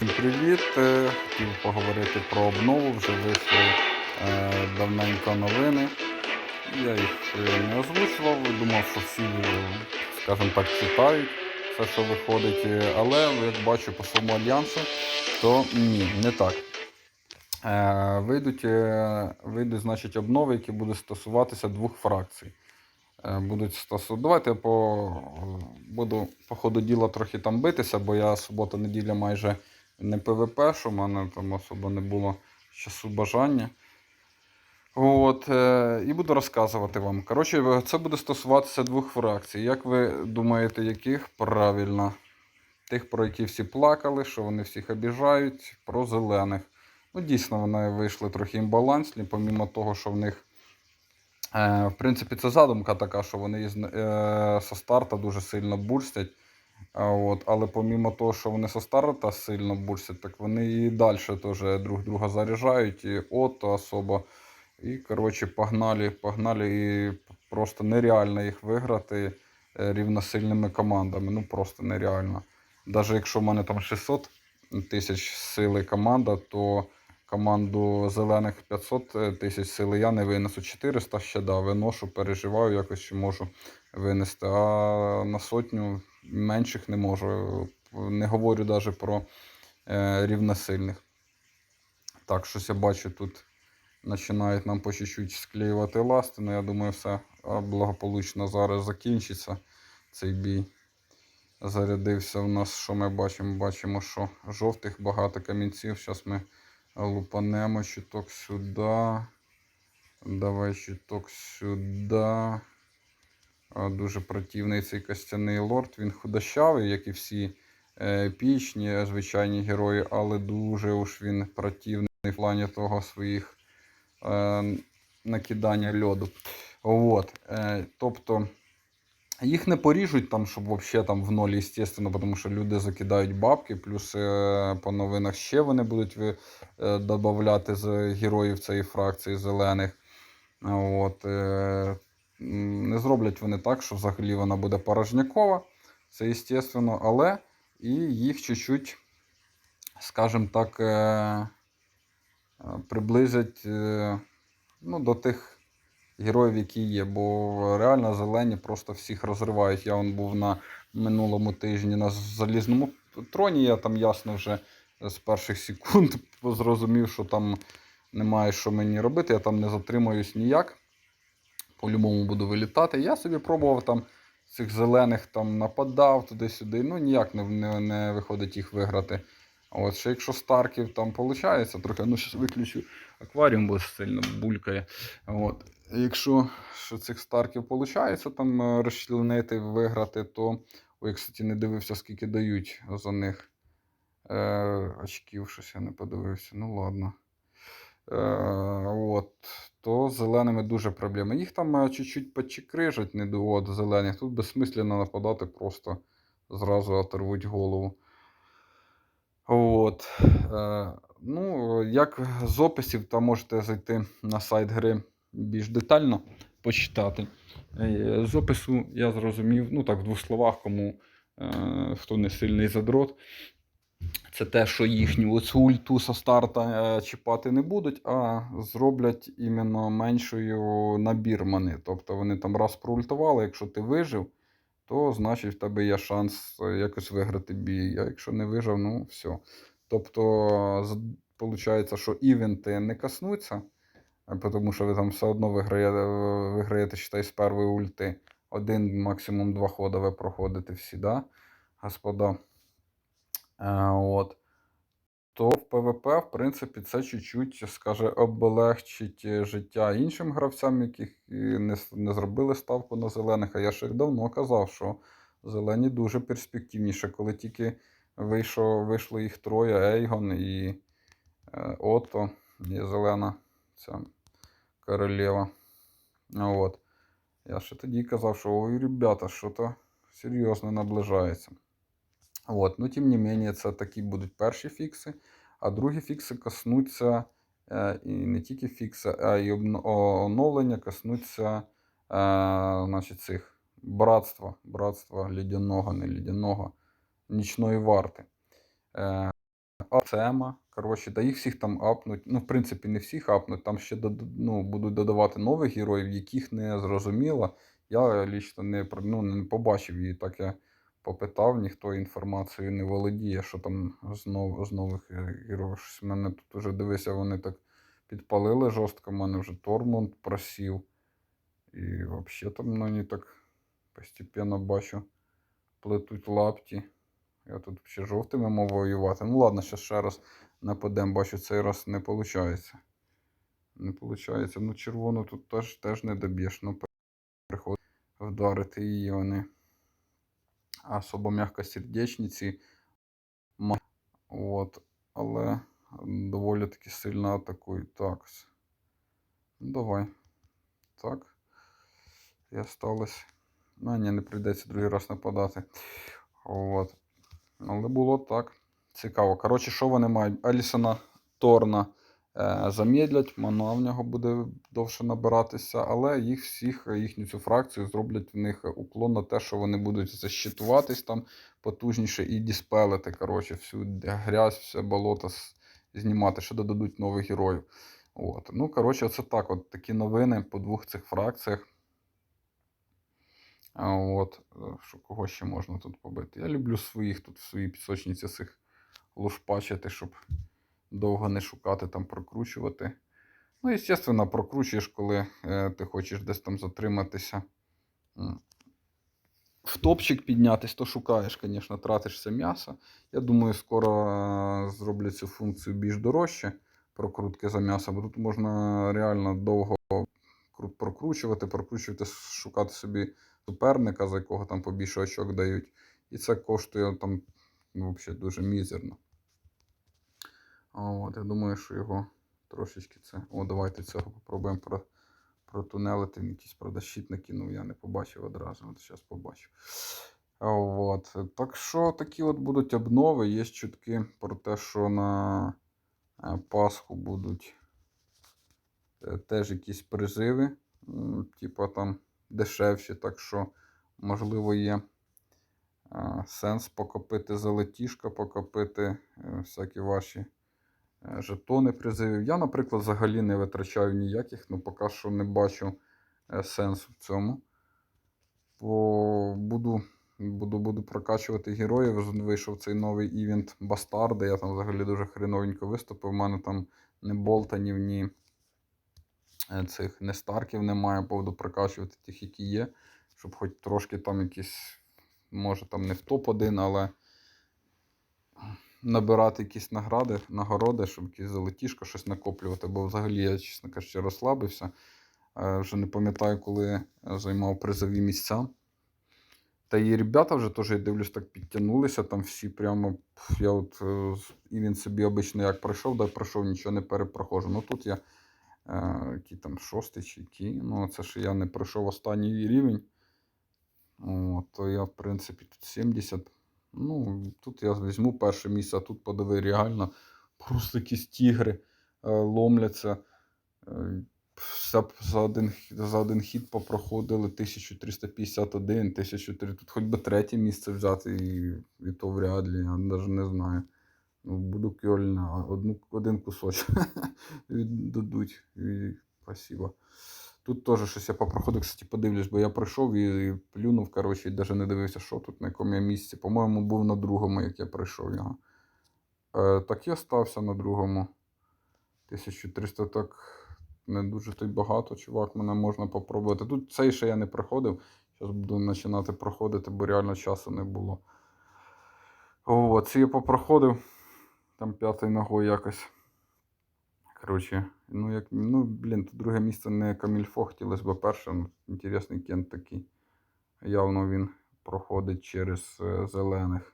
Всім привіт! Е, Хотів поговорити про обнову. Вже вийшли е, давненько новини. Я їх е, не озвучував, думав, що всі, е, скажімо так, читають все, що виходить. Але як бачу по своєму альянсу, то ні, не так. Е, Вийдуть, е, вийдуть значить, обнови, які будуть стосуватися двох фракцій. Будуть стосу... Давайте я по... буду по ходу діла трохи там битися, бо я субота-неділя майже не ПВП, що в мене там особо не було часу бажання. От, е, і буду розказувати вам. Коротше, це буде стосуватися двох фракцій. Як ви думаєте, яких? Правильно. Тих, про які всі плакали, що вони всіх обіжають, про зелених. Ну, дійсно, вони вийшли трохи імбалансні, помімо того, що в них. Е, в принципі, це задумка така, що вони е, со старта дуже сильно бурстять. От, але помімо того, що вони со старта сильно бурсять, так вони і далі теж друг друга заряджають, і ото особо. І, коротше, погнали, погнали, і просто нереально їх виграти е, рівносильними командами. Ну просто нереально. Навіть якщо в мене там 600 тисяч сили команда, то команду зелених 500 тисяч сили я не винесу. 400 ще да, виношу, переживаю, якось ще можу винести. А на сотню менших не можу. Не говорю навіть про е, рівносильних. Так, щось я бачу тут. Починають нам по чуть-чуть склеювати ласти, але я думаю, все благополучно зараз закінчиться цей бій. Зарядився в нас, що ми бачимо? Бачимо, що жовтих багато камінців. Зараз ми лупанемо чуток сюди. Давай чуток сюди. Дуже противний цей костяний лорд. Він худощавий, як і всі е, епічні, звичайні герої, але дуже уж він противний в плані того своїх е, накидання льоду. От, е, тобто їх не поріжуть там, щоб взагалі там в нолі, естественно, тому що люди закидають бабки, плюс е, по новинах ще вони будуть е, додавати з героїв цієї фракції зелених. От, е, не зроблять вони так, що взагалі вона буде порожнякова, це естественно, але і їх чуть-чуть, скажімо так, приблизять ну, до тих героїв, які є. Бо реально зелені просто всіх розривають. Я он був на минулому тижні на залізному троні. Я там ясно вже з перших секунд зрозумів, що там немає що мені робити. Я там не затримуюсь ніяк. По-любому буду вилітати. Я собі пробував там цих зелених там нападав туди-сюди. Ну ніяк не, не, не виходить їх виграти. А от ще якщо старків там виходить, трохи, ну зараз виключу акваріум, бо сильно булькає. От. Якщо що цих старків виходить там е, розчленити, виграти, то. Ой, кстати, не дивився, скільки дають за них е, очків, щось я не подивився. Ну ладно. Е, от, то з зеленими дуже проблема. Їх там е, чуть-чуть почекрижать, не до зелених. Тут безсмислено нападати, просто зразу оторвуть голову. От. Е, ну, як з описів, то можете зайти на сайт гри більш детально почитати. Е, З опису я зрозумів, ну так, в двох словах, кому е, хто не сильний задрот. Це те, що їхню оцю ульту со старта е, чіпати не будуть, а зроблять іменно меншою набір мани. Тобто вони там раз проультували, якщо ти вижив, то значить в тебе є шанс якось виграти бій. А якщо не вижив, ну все. Тобто, виходить, що івенти не коснуться, тому що ви там все одно виграєте, виграєте считай, з першої ульти. Один, максимум два ходи ви проходите всі, да, господа. Е, От. То в ПВП, в принципі, це чуть-чуть, скаже, облегчить е, життя іншим гравцям, яких не, не зробили ставку на зелених. А я ще давно казав, що зелені дуже перспективніше, коли тільки вийшло, вийшло їх троє, Ейгон і е, Ото, і зелена ця королева. От. Я ще тоді казав, що ой, ребята, що то серйозно наближається. От. Ну, тим не менше, це такі будуть перші фікси, а другі фікси коснуться і не тільки фікси, а й оновлення коснуться е, значить, цих братства, братства лідяного, не лідяного, нічної варти. Ацема. Коротше, да їх всіх там апнуть. Ну, в принципі, не всіх апнуть. Там ще ну, будуть додавати нових героїв, яких не зрозуміло. Я лічно не, ну, не побачив її, так я попитав, ніхто інформацією не володіє, що там з, нов, з нових е, героїв. Мене тут уже дивися, вони так підпалили жорстко, мене вже Тормунд просів. І взагалі там ну, так постепенно бачу плетуть лапті. Я тут ще жовтими мов воювати. Ну ладно, ще ще раз нападем, бачу, цей раз не виходить. Не виходить. Ну, червону тут теж, теж не доб'єш. Ну, приходить вдарити її вони. А особо м'якосердечниці. ма- От. Але доволі таки сильно атакують. Так. Ну, давай. Так. І осталось. Ну, ні, не прийдеться другий раз нападати. От. Але було так. Цікаво. Коротше, що вони мають? Алісона Торна е, замедлять, мана в нього буде довше набиратися, але їх всіх, їхню цю фракцію зроблять в них уклон на те, що вони будуть защитуватись там потужніше і діспелити, коротше, всю грязь, все болото знімати, що додадуть нових героїв. От. Ну, коротше, це так. От такі новини по двох цих фракціях. От, е, що кого ще можна тут побити? Я люблю своїх тут в своїй пісочниці цих лушпачити, щоб довго не шукати, там прокручувати. Ну, звісно, прокручуєш, коли е, ти хочеш десь там затриматися. В топчик піднятись, то шукаєш, звісно, тратишся м'ясо. Я думаю, скоро е, зроблять цю функцію більш дорожче прокрутки за м'ясо, бо тут можна реально довго прокручувати, прокручувати, шукати собі суперника, за якого там побільше очок дають. І це коштує там ну, взагалі дуже мізерно. От, я думаю, що його трошечки це. О, давайте цього попробуємо про, протунелити. Він якийсь правда, щит накинув, я не побачив одразу. От зараз побачу. От. Так що такі от будуть обнови. Є чутки про те, що на е, Пасху будуть е, теж якісь призиви, типа там дешевші, так що, можливо, є сенс покопити золотішко, покопити е, всякі ваші е, жетони призивів. Я, наприклад, взагалі не витрачаю ніяких, ну поки що не бачу е, сенсу в цьому. Бо буду, буду, буду прокачувати героїв. Вийшов цей новий івент Бастарди. Я там взагалі дуже хреновенько виступив. У мене там ні болтанів, ні цих не старків немає. Буду прокачувати тих, які є. Щоб хоч трошки там якісь, може там не в топ-1, але набирати якісь награди, нагороди, щоб якісь золотішко, щось накоплювати. Бо взагалі я, чесно кажучи, розслабився. Е, Вже не пам'ятаю, коли займав призові місця. Та і ребята вже теж, я дивлюсь, так підтягнулися. Там всі прямо. Я от е, і він собі обично як пройшов, да пройшов, нічого не перепроходжу. Ну тут я е, який там шостий чи який. Ну, це ж я не пройшов останній рівень. О, то я, в принципі, тут 70. Ну, тут я візьму перше місце, а тут подиви, реально просто якісь тігри е, ломляться. Е, все за один, за один хід попроходили 1351, 1300. Тут хоч би третє місце взяти, і, і то вряд ли, я навіть не знаю. Буду кьольна, одну, один кусочок віддадуть. І, спасибо. Тут теж щось я попроходив, кстати, подивлюсь, бо я пройшов і, плюнув, коротше, і навіть не дивився, що тут, на якому я місці. По-моєму, був на другому, як я пройшов його. Е, так я стався на другому. 1300 так не дуже то й багато, чувак, мене можна попробувати. Тут цей ще я не проходив. Зараз буду починати проходити, бо реально часу не було. О, ці я попроходив. Там п'ятою ногою якось. Коротше, ну як. Ну, блін, тут друге місце не Камільфо, хотілося б перше. Ну, інтересний кент такий. Явно він проходить через е, зелених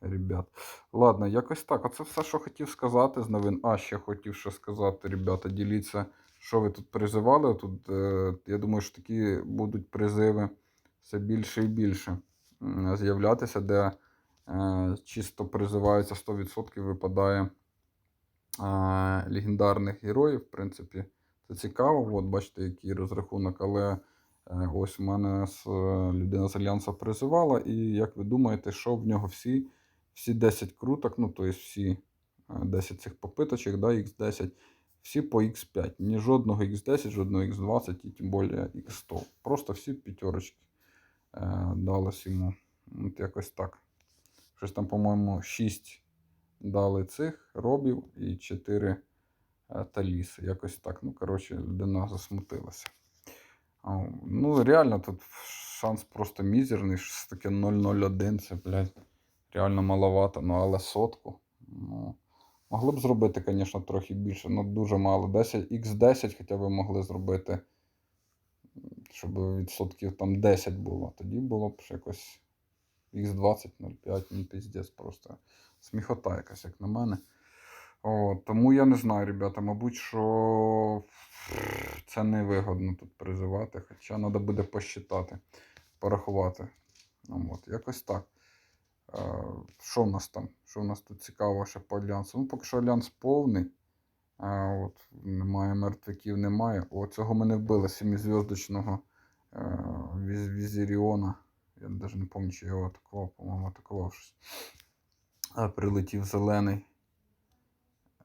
ребят. Ладно, якось так. Оце все, що хотів сказати з новин. А, ще хотів ще сказати, ребята, діліться, що ви тут призивали. Тут, е, я думаю, що такі будуть призиви все більше і більше з'являтися, де чисто призивається 100% випадає е, легендарних героїв. В принципі, це цікаво. От, бачите, який розрахунок, але. Е, Ось у мене е, людина з Альянсу призивала, і як ви думаєте, що в нього всі, всі 10 круток, ну тобто всі е, 10 цих попиточок, да, X10, всі по X5. Ні жодного X10, жодного X20 і тим більше X100. Просто всі п'ятерочки е, далось йому. От якось так. Щось там, по-моєму, 6 дали цих робів і 4 е, таліси. Якось так. Ну, коротше, людина засмутилася. Ну, реально, тут шанс просто мізерний. Щось таке 0,01. Це, блядь, реально маловато. Ну, але сотку. Ну, могли б зробити, звісно, трохи більше, але дуже мало. 10, X10 хоча б могли зробити, щоб відсотків там 10 було. Тоді було б якось X20, 0,5, ну піздець просто. Сміхота якась, як на мене. О, тому я не знаю, ребята, мабуть, що це невигодно тут призивати. Хоча треба буде посчитати, порахувати. Ну, от, якось так. Е, Що в нас там? Що в нас тут цікаво ще по альянсу? Ну, поки що альянс повний. А, от, немає мертвяків, немає. О, цього ми не вбили семизв'язочного е, Віз- Візіріона. Я навіть не пам'ятаю, чи я його атакував, по-моєму, атакував щось. Прилетів зелений.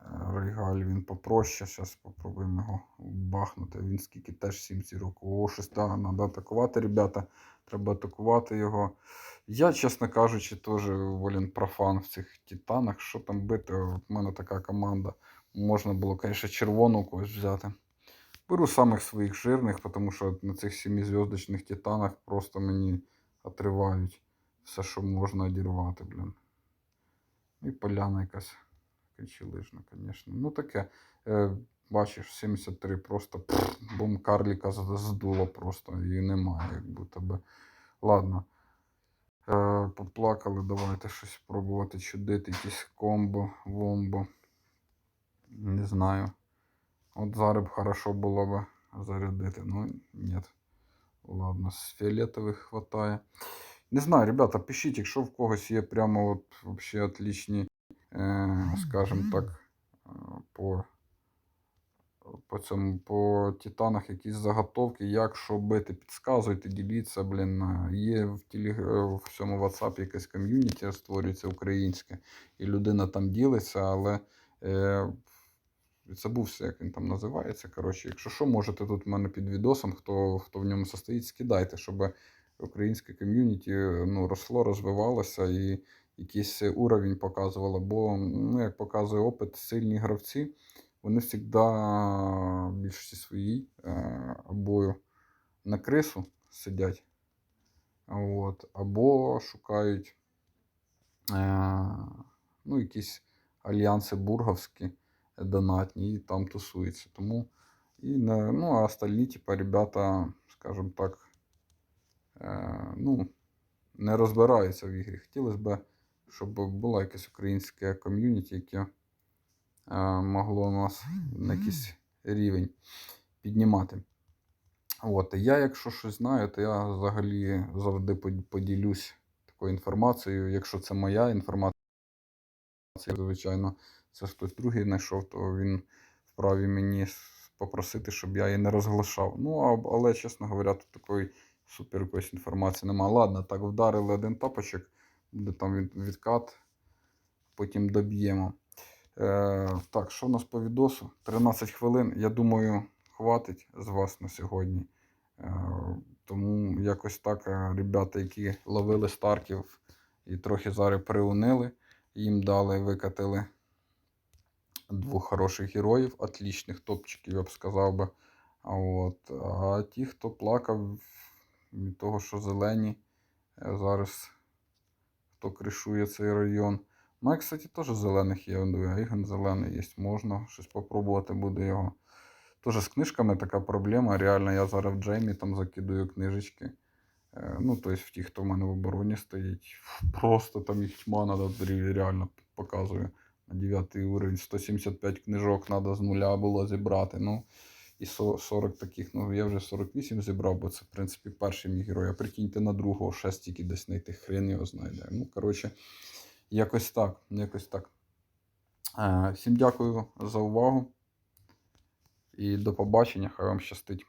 Е, Рейгаль, він попроще. Зараз спробуємо його бахнути. Він скільки теж 7 зірок. О, щось треба атакувати, ребята. Треба атакувати його. Я, чесно кажучи, теж волін профан в цих титанах. Що там бити? У мене така команда. Можна було, звісно, червону когось взяти. Беру самих своїх жирних, тому що на цих семизв'язочних титанах просто мені отривають все, що можна одірвати, блін. І поляна якась качелижна, звісно. Ну таке. Е, бачиш, 73 просто бум карліка здуло просто. Її немає, як будто би. Ладно. Е, поплакали, давайте щось пробувати чудити, якісь комбо, вомбо. Не знаю. От зараз б хорошо було б зарядити. Ну, ні. Ладно, з фіолетових хватає. Не знаю, ребята, пишіть, якщо в когось є прямо от вообще отличні, е, скажімо так, е, по, по цьому, по титанах якісь заготовки, як що бити, підказуйте, діліться, блін. Є в, телег... е, в цьому WhatsApp якесь ком'юніті створюється українське, і людина там ділиться, але. Е, забувся, як він там називається. Коротше, якщо що, можете тут в мене під відосом, хто, хто в ньому состоїть, скидайте, щоб українське ком'юніті ну, росло, розвивалося і якийсь уровень показувало. Бо, ну, як показує опит, сильні гравці, вони завжди більшості своїй е, або на крису сидять, от, або шукають е, ну, якісь альянси бурговські донатні і там тусуються. Тому і не, ну, а остальні, типа, ребята, скажімо так, е, ну, не розбираються в ігрі. Хотілося б, щоб було якесь українське ком'юніті, яке е, могло нас на якийсь рівень піднімати. От, я, якщо щось знаю, то я взагалі завжди поділюсь такою інформацією. Якщо це моя інформація, звичайно, це хтось другий знайшов, то він вправі мені попросити, щоб я її не розглашав. Ну, але, чесно говоря, тут такої супер якоїсь інформації немає. Ладно, так вдарили один тапочок, буде там відкат, потім доб'ємо. Е, так, що в нас по відосу? 13 хвилин. Я думаю, хватить з вас на сьогодні. Е, тому якось так, е, ребята, які ловили старків і трохи зараз приунили, їм дали, викатили двох хороших героїв, отлічних топчиків, я б сказав би. От, а ті, хто плакав від того, що зелені, е, зараз хто кришує цей район. У мене, кстати, теж зелених є. Ігон зелений є, можна щось попробувати буде його. Теж з книжками така проблема. Реально, я зараз в Джеймі там закидую книжечки. Е, Ну, тобто в ті, хто в мене в обороні стоїть. Просто там їх тьма надо, реально показую. На 9 уровень 175 книжок треба з нуля було зібрати. Ну, і 40 таких, ну я вже 48 зібрав, бо це, в принципі, перший мій герой. А прикиньте на другого, ще стільки десь знайти, хрен його знайде. Ну, коротше, якось так. Якось так. Е, всім дякую за увагу. І до побачення. Хай вам щастить.